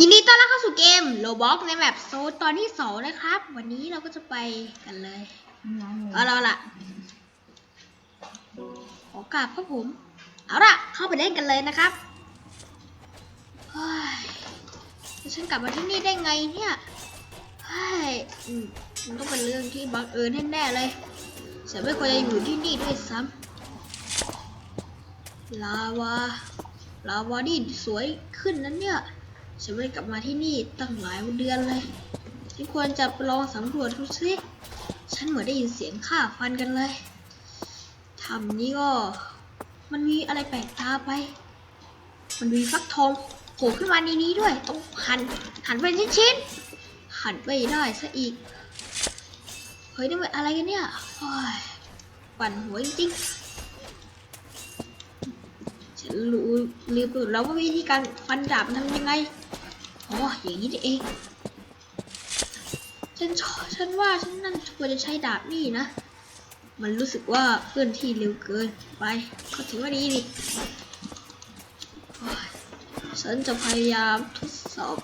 ยินดีต้อนรับเข้าสู่เกมโลบ็อกในแบบโซนตอนที่สองนะครับ วันนี้เราก็จะไปกันเลยเอาละเอาละขอกราบครับผม เอาละเข้าไปเล่นกันเลยนะครับเฮ้ยฉันกลับมาที่นี่ได้ไงเนี่ยเฮ้ยมมันต้องเป็นเรื่องที่บังเอิญแน่ๆเลยฉันไม่ควรจะอยู่ที่นี่ด้วยซ้ำลาวาลาวานี่สวยขึ้นนั้นเนี่ย ฉันไม่ได้กลับมาที่นี่ตั้งหลายเดือนเลยที่ควรจะลองสำรวจดูสิ ฉันเหมือนได้ยินเสียงข้าฟันกันเลยทำนี้ก็ มันมีอะไรแปลกตาไป มันมีฟักทองโผล่ขึ้นมาในนี้ด้วย ต้องหัน หันเป็นชิ้นๆ หันไม่ได้ซะอีก เฮ้ยนี่มันอะไรกันเนี่ยโอ้ยปั่นหัวจริงๆ รู้ลืมไปหมดแล้วว่าวิธีการฟันดาบมันทำยังไงอ๋ออย่างนี้เอง ฉันชอฉันว่าฉันนั่นควรจะใช้ดาบนี่นะ มันรู้สึกว่าเคลื่อนที่เร็วเกินไปก็ถือว่าดีดิฉันจะพยายามทดสอบ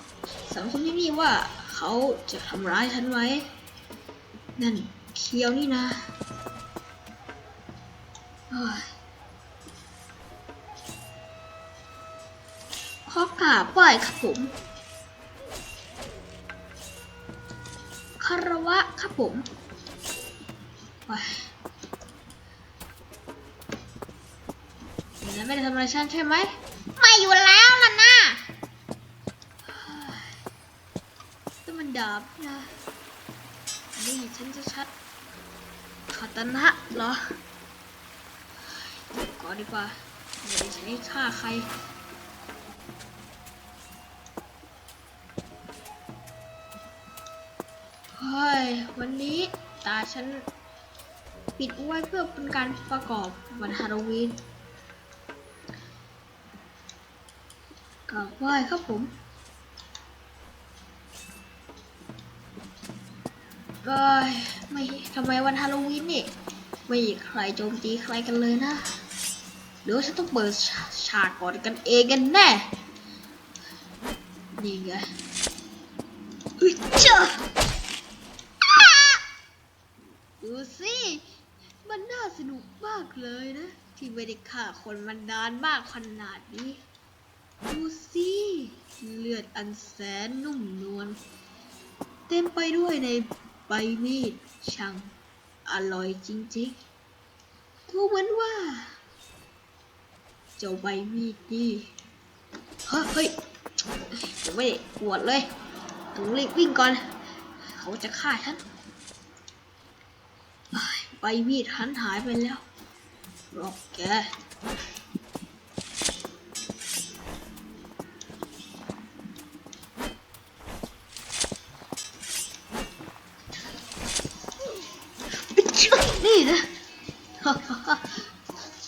สังคมที่นี่ว่าเขาจะทำร้ายฉันไหมนั่นเคียวนี่นะ ขอกราบไหว้ครับผมคารวะครับผมแล้วไม่ได้ทำอะไรฉันใช่ไหม ไม่อยู่แล้วล่ะนะแต่มันดาบนะนี่ฉันจะชัดคาตานะเหรอก่อนดีกว่าไม่ได้ใช้ฆ่าใคร ฮ้ย วันนี้ตาฉันปิดไว้เพื่อเป็นการประกอบวันฮาโลวีนกราบไหว้ครับผมเอ้ยไม่ทำไมวันฮาโลวีนนี่ ไม่ใครโจมตีใครกันเลยนะเดี๋ยวฉันต้องเปิดฉาฉากก่อนกันเองกันแน่ นี่ไงเฮ้ยเจ้า สิ มันน่าสนุกมากเลยนะ ที่ไม่ได้ฆ่าคนมันนานมากขนาดนี้ ดูสิเลือดอันแสนนุ่มนวลเต็มไปด้วยในใบมีดช่างอร่อยจริงๆดูเหมือนว่า เจ้าใบมีดนี่เฮ้ยเฮ้ยผมไม่ได้ปวดเลยต้องรีบวิ่งก่อน เขาจะฆ่าฉัน มีดหันหายไปแล้วหรอกแกนี่นะ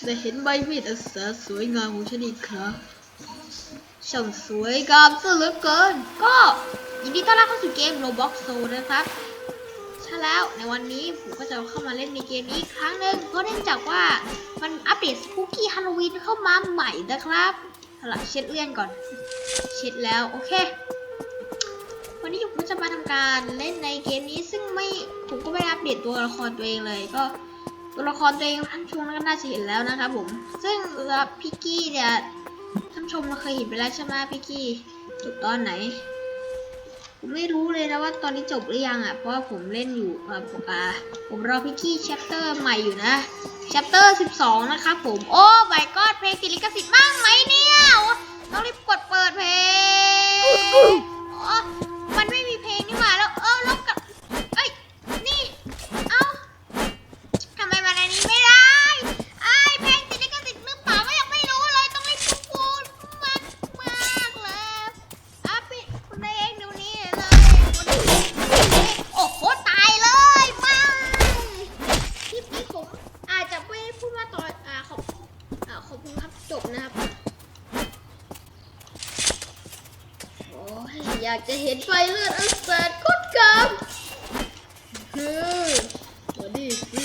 ได้เห็นใบมีดอันแสนสวยงามของฉันอีกครั้งช่างสวยงามซะเหลือเกิน ก็ยินดีต้อนรับเข้าสู่เกม Roblox Soul นะครับ แล้ว ในวันนี้ผมก็จะเข้ามาเล่นในเกมนี้อีกครั้งหนึ่งเพราะเนื่องจากว่ามันอัปเดตสปูกี้ฮาโลวีนเข้ามาใหม่นะครับสลับเช็ดเลื่อนก่อน เช็ดแล้วโอเค วันนี้ผมก็จะมาทำการเล่นในเกมนี้ซึ่งไม่ผมก็ไม่ได้อัปเดตตัวละครตัวเองเลยก็ตัวละครตัวเองท่านชมก็น่าจะเห็นแล้วนะครับผม ซึ่งพิกกี้เนี่ยท่านผู้ชมเคยเห็นไปแล้วใช่ไหมพิกกี้จบตอนไหน ไม่รู้เลยนะว่าตอนนี้จบหรือยังอะ เพราะว่าผมเล่นอยู่อ่าผมอ่าผมรอพิกกี้แชปเตอร์ใหม่อยู่นะแชปเตอร์12 นะครับผม โอ้ไบกอดเพลงติดลิขสิทธิ์บ้างไหมเนี่ย ต้องรีบกดเปิดเพลง อยากจะเห็นไฟเลือดอันแสนงดงามเฮ้ยมาดิสิ